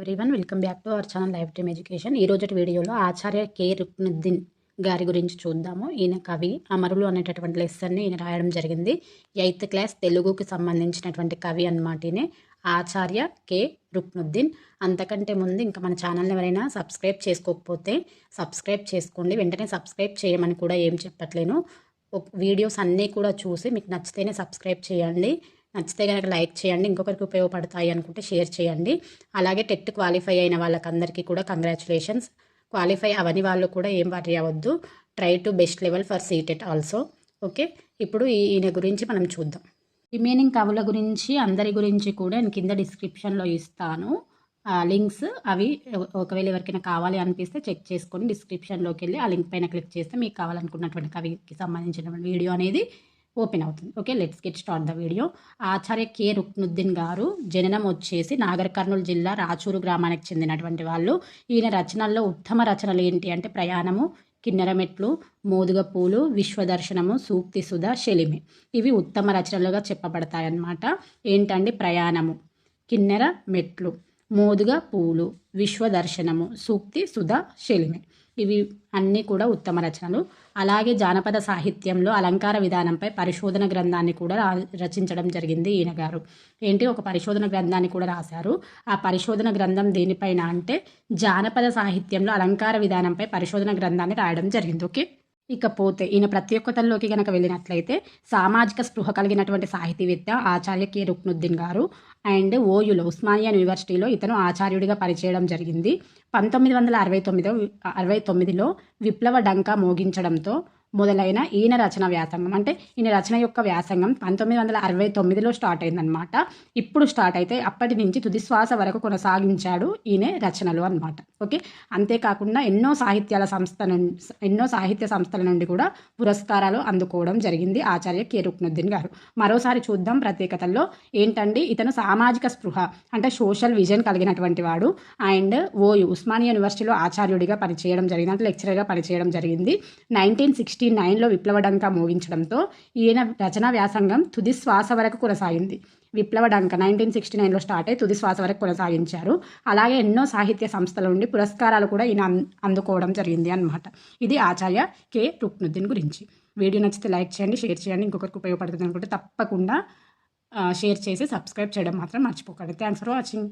Everyone welcome back to our channel life time education ఈ రోజు వీడియోలో ఆచార్య కె. రుక్నుద్దీన్ గారి గురించి చూద్దాము. ఈయన కవి అమరులు అనేటటువంటి లెసన్ని ఈయన రాయడం జరిగింది. ఎయిత్ క్లాస్ తెలుగుకి సంబంధించినటువంటి కవి అన్నమాట ఈయన ఆచార్య కె. రుక్నుద్దీన్. అంతకంటే ముందు ఇంకా మన ఛానల్ని ఎవరైనా సబ్స్క్రైబ్ చేసుకోకపోతే సబ్స్క్రైబ్ చేసుకోండి. వెంటనే సబ్స్క్రైబ్ చేయమని కూడా ఏం చెప్పట్లేను. వీడియోస్ అన్నీ కూడా చూసి మీకు నచ్చితేనే సబ్స్క్రైబ్ చేయండి. నచ్చితే కనుక లైక్ చేయండి ఇంకొకరికి ఉపయోగపడతాయి అనుకుంటే షేర్ చేయండి. అలాగే టెట్ క్వాలిఫై అయిన వాళ్ళకందరికీ కూడా కంగ్రాచులేషన్స్. క్వాలిఫై అవని వాళ్ళు కూడా ఏం వరి అవ్వద్దు. Try to best level for CTET also. Okay? ఇప్పుడు ఈయన గురించి మనం చూద్దాం. రిమైనింగ్ కవుల గురించి అందరి గురించి కూడా నేను కింద డిస్క్రిప్షన్లో ఇస్తాను. లింక్స్ అవి ఒకవేళ ఎవరికైనా కావాలి అనిపిస్తే చెక్ చేసుకొని డిస్క్రిప్షన్లోకి వెళ్ళి ఆ లింక్ పైన క్లిక్ చేస్తే మీకు కావాలనుకున్నటువంటి కవికి సంబంధించిన వీడియో అనేది ఓపెన్ అవుతుంది. Okay let's get start the video. Acharya K. Ruknuddin garu జననం వచ్చేసి నాగర్ కర్నూలు జిల్లా రాచూరు గ్రామానికి చెందినటువంటి వాళ్ళు. ఈయన రచనల్లో ఉత్తమ రచనలు ఏంటి అంటే ప్రయాణము కిన్నెర మెట్లు మోదుగ పూలు విశ్వదర్శనము సూక్తి సుధ శలిమి. ఇవి ఉత్తమ రచనలుగా చెప్పబడతాయన్నమాట. ఏంటండి ప్రయాణము? కిన్నెర మెట్లు మోదుగ పూలు విశ్వదర్శనము సూక్తి సుధ శలిమి. ఇవి అన్నీ కూడా ఉత్తమ రచనలు. అలాగే జానపద సాహిత్యంలో అలంకార విధానంపై పరిశోధన గ్రంథాన్ని కూడా రచించడం జరిగింది ఈయన గారు. ఏంటి? ఒక పరిశోధన గ్రంథాన్ని కూడా రాశారు. ఆ పరిశోధన గ్రంథం దేనిపైన అంటే జానపద సాహిత్యంలో అలంకార విధానంపై పరిశోధన గ్రంథాన్ని రాయడం జరిగింది. ఓకే? ఇకపోతే ఈయన ప్రత్యేకతల్లోకి గనక వెళ్ళినట్లయితే సామాజిక స్పృహ కలిగినటువంటి సాహితీవేత్త ఆచార్య కె. రుక్నుద్దీన్ గారు అండ్ ఓయులో ఉస్మానియా యూనివర్సిటీలో ఇతను ఆచార్యుడిగా పనిచేయడం జరిగింది. పంతొమ్మిది వందల అరవై తొమ్మిదో అరవై తొమ్మిదిలో విప్లవ డంకా మోగించడంతో మొదలైన ఈయన రచన వ్యాసంగం. అంటే ఈయన రచన యొక్క వ్యాసంగం పంతొమ్మిది వందల అరవై తొమ్మిదిలో స్టార్ట్ అయిందనమాట ఇప్పుడు స్టార్ట్ అయితే అప్పటి నుంచి తుదిశ్వాస వరకు కొనసాగించాడు ఈయన రచనలు అనమాట ఓకే? అంతేకాకుండా ఎన్నో సాహిత్యాల సంస్థ నుండి ఎన్నో సాహిత్య సంస్థల నుండి కూడా పురస్కారాలు అందుకోవడం జరిగింది ఆచార్య కె. రుక్నుద్దీన్ గారు. మరోసారి చూద్దాం ప్రత్యేకతల్లో. ఏంటండి? ఇతను సామాజిక స్పృహ అంటే సోషల్ విజన్ కలిగినటువంటి వాడు. అండ్ ఓయు ఉస్మానియా యూనివర్సిటీలో ఆచార్యుడిగా పనిచేయడం జరిగింది. అంటే లెక్చరర్గా పనిచేయడం జరిగింది. నైన్టీన్ సిక్స్టీ సిక్స్టీ నైన్లో విప్లవడంక మోగించడంతో ఈయన రచనా వ్యాసంగం తుది శ్వాస వరకు కొనసాగింది. విప్లవ డంక నైన్టీన్ సిక్స్టీ నైన్లో స్టార్ట్ అయ్యి తుది శ్వాస వరకు కొనసాగించారు. అలాగే ఎన్నో సాహిత్య సంస్థల నుండి పురస్కారాలు కూడా ఈయన అందుకోవడం జరిగింది అనమాట ఇది ఆచార్య కె. రుక్నుద్దీన్ గురించి. వీడియో నచ్చితే లైక్ చేయండి షేర్ చేయండి. ఇంకొకరికి ఉపయోగపడుతుంది అనుకుంటే తప్పకుండా షేర్ చేసి సబ్స్క్రైబ్ చేయడం మాత్రం మర్చిపోకండి. Thanks for watching.